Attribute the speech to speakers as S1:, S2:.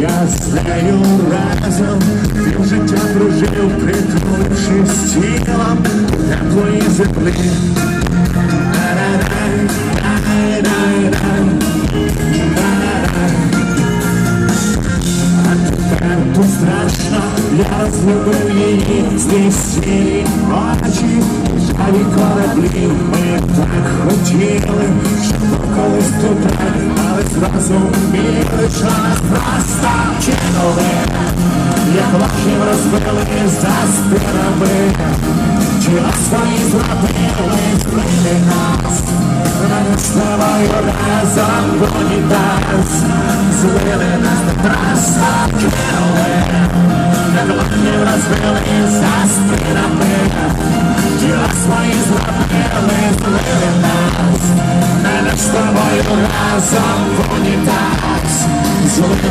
S1: Я з нею разом пів життя прожив, притулившись тілом теплої землі. А тепер тут страшно, я розлюбив її сірі очі, жалі кораблі. Ми так хотіли, щоб колись туди, але зразу вміли, що нас просто як розбили за спинами, чи свої зробили, злили нас. Тобою разом в унітаз Злили нас не просто кинули лохів розбили за спинами. Тіла свої зробили, злили нас. Тобою разом в унітаз Злили